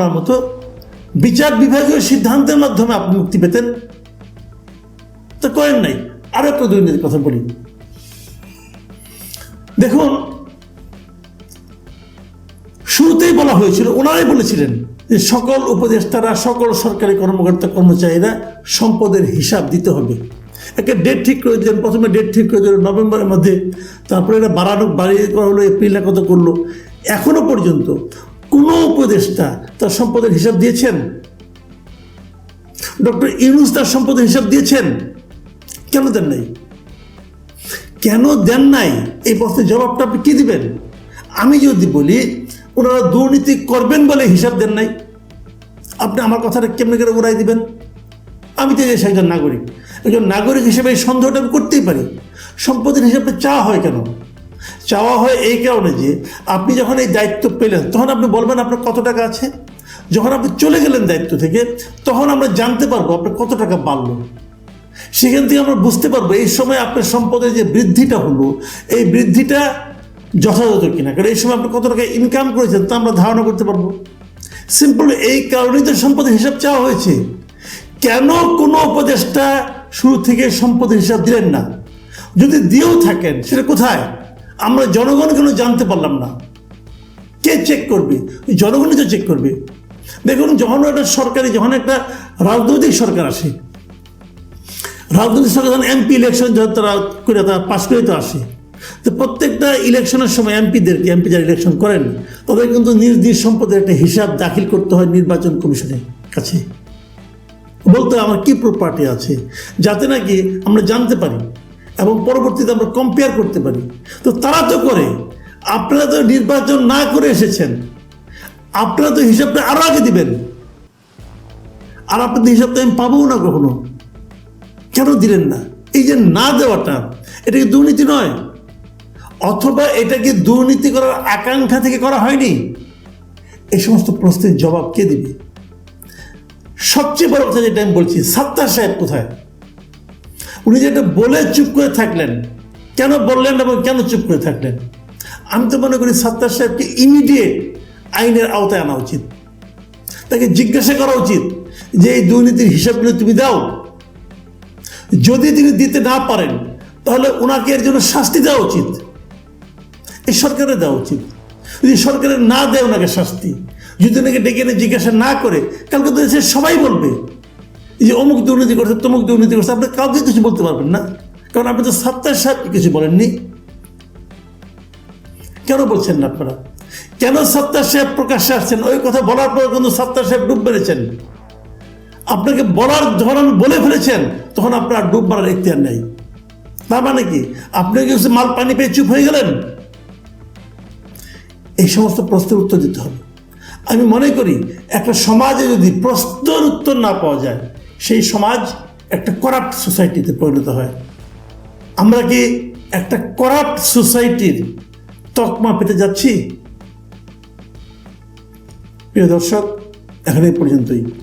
আপনার মতো বিচার বিভাগীয় সিদ্ধান্তের মাধ্যমে আপনি মুক্তি পেতেন? তো করেন নাই। আরও একটা দুর্নীতির কথা বলি। দেখুন, শুরুতেই বলা হয়েছিল, ওনারাই বলেছিলেন যে সকল উপদেষ্টারা, সকল সরকারি কর্মকর্তা, কর্মচারীরা সম্পদের হিসাব দিতে হবে। একটা ডেট ঠিক করে দিলেন, প্রথমে ডেট ঠিক করে দিলেন, নভেম্বরের মধ্যে। তারপরে এটা বাড়ানো, বাড়িয়ে করা হলো এপ্রিলে কত করল। এখনও পর্যন্ত কোনো উপদেষ্টা তার সম্পদের হিসাব দিয়েছেন? ডক্টর ইউনুস তার সম্পদের হিসাব দিয়েছেন? কেন দেন নাই? কেন দেন নাই? এই প্রশ্নের জবাবটা আপনি কি দিবেন? আমি যদি বলি, ওনারা দুর্নীতি করবেন বলে হিসাব দেন নাই। আপনি আমার কথাটা কেমনে করে উড়াই দিবেন? আমি তো দেশের একজন নাগরিক। একজন নাগরিক হিসেবে এই সন্দেহটা আমি করতেই পারি। সম্পদের হিসাবে চা হয় কেন? চাওয়া হয় এই কারণে যে আপনি যখন এই দায়িত্ব পেলেন, তখন আপনি বলবেন আপনার কত টাকা আছে? যখন আপনি চলে গেলেন দায়িত্ব থেকে, তখন আমরা জানতে পারব আপনার কত টাকা বাড়লো। সেখান থেকে আমরা বুঝতে পারব এই সময় আপনার সম্পদের যে বৃদ্ধিটা হলো, এই বৃদ্ধিটা যথাযথ কিনা। কারণ এই সময় আপনি কত টাকা ইনকাম করেছেন তা আমরা ধারণা করতে পারব। সিম্পল এই কারণেই তো সম্পদের হিসাব চাওয়া হয়েছে। কেন কোনো উপদেষ্টা শুরু থেকে সম্পদের হিসাব দিলেন না? যদি দিয়েও থাকেন, সেটা কোথায়? আমরা জনগণ কেন জানতে পারলাম না? কে চেক করবে? জনগণই তো চেক করবে। দেখুন, যখন একটা সরকারি, যখন একটা রাজনৈতিক সরকার আসে, রাজনৈতিক সরকার যখন এমপি ইলেকশন যখন তারা করে, তারা পাশ করে তো আসে। তো প্রত্যেকটা ইলেকশনের সময় এমপিদেরকে এমপি যারা ইলেকশন করেন, তাদের কিন্তু নিজ নিজ সম্পদের একটা হিসাব দাখিল করতে হয় নির্বাচন কমিশনের কাছে। বলতে আমার কি প্রপার্টি আছে? যাতে নাকি আমরা জানতে পারি। এবং পরবর্তীতে আমরা কম্পেয়ার করতে পারি। তো তারা তো করে, আপনারা তো নির্বাচন না করে এসেছেন। আপনারা তো হিসাবটা আরও আগে দিবেন। আর আপনাদের হিসাবটা আমি পাবো না কখনো। কেন দিলেন না? এই যে না দেওয়াটা, এটা কি দুর্নীতি নয়? অথবা এটা কি দুর্নীতি করার আকাঙ্ক্ষা থেকে করা হয়নি? এই সমস্ত প্রশ্নের জবাব কে দিবে? সবচেয়ে বড় কথা যেটা আমি বলছি, সাত্তার সাহেব কোথায়? উনি যেটা বলে চুপ করে থাকলেন। কেন বললেন এবং কেন চুপ করে থাকলেন? আমি তো মনে করি সাত্তার সাহেবকে ইমিডিয়েট আইনের আওতায় আনা উচিত। তাকে জিজ্ঞাসা করা উচিত যে এই দুর্নীতির হিসাবগুলো তুমি দাও। যদি তিনি দিতে না পারেন, তাহলে ওনাকে এর জন্য শাস্তি দেওয়া উচিত। এই সরকারের দেওয়া উচিত। যদি সরকারের না দেয় ওনাকে শাস্তি, যদি ওনাকে ডেকে এনে জিজ্ঞাসা না করে, কালকে তো দেশের সবাই বলবে। যে অমুক দুর্নীতি করছে, তমুক দুর্নীতি করছে, আপনি কাউকে কিছু বলতে পারবেন না। কারণ আপনি তো সাত্তার সাহেবকে কিছু বলেননি। কেন বলছেন না আপনারা? কেন সাত্তার সাহেব প্রকাশ্যে আসছেন? ওই কথা বলার পর কিন্তু সাত্তার সাহেব ডুব মেরেছেন। আপনাকে বলার আপনি বলে ফেলেছেন, তখন আপনার ডুব মারার এখতিয়ার নেই। তার মানে কি? আপনি কি মাল পানি পেয়ে চুপ হয়ে গেলেন? এই সমস্ত প্রশ্নের উত্তর দিতে হবে। আমি মনে করি, একটা সমাজে যদি প্রশ্নের উত্তর না পাওয়া যায় সেই সমাজ একটা করাপ্ট সোসাইটিতে পরিণত হয়। আমরা কি একটা করাপ্ট সোসাইটির তকমা পেতে যাচ্ছি? প্রিয় দর্শক, এখানে পর্যন্তই।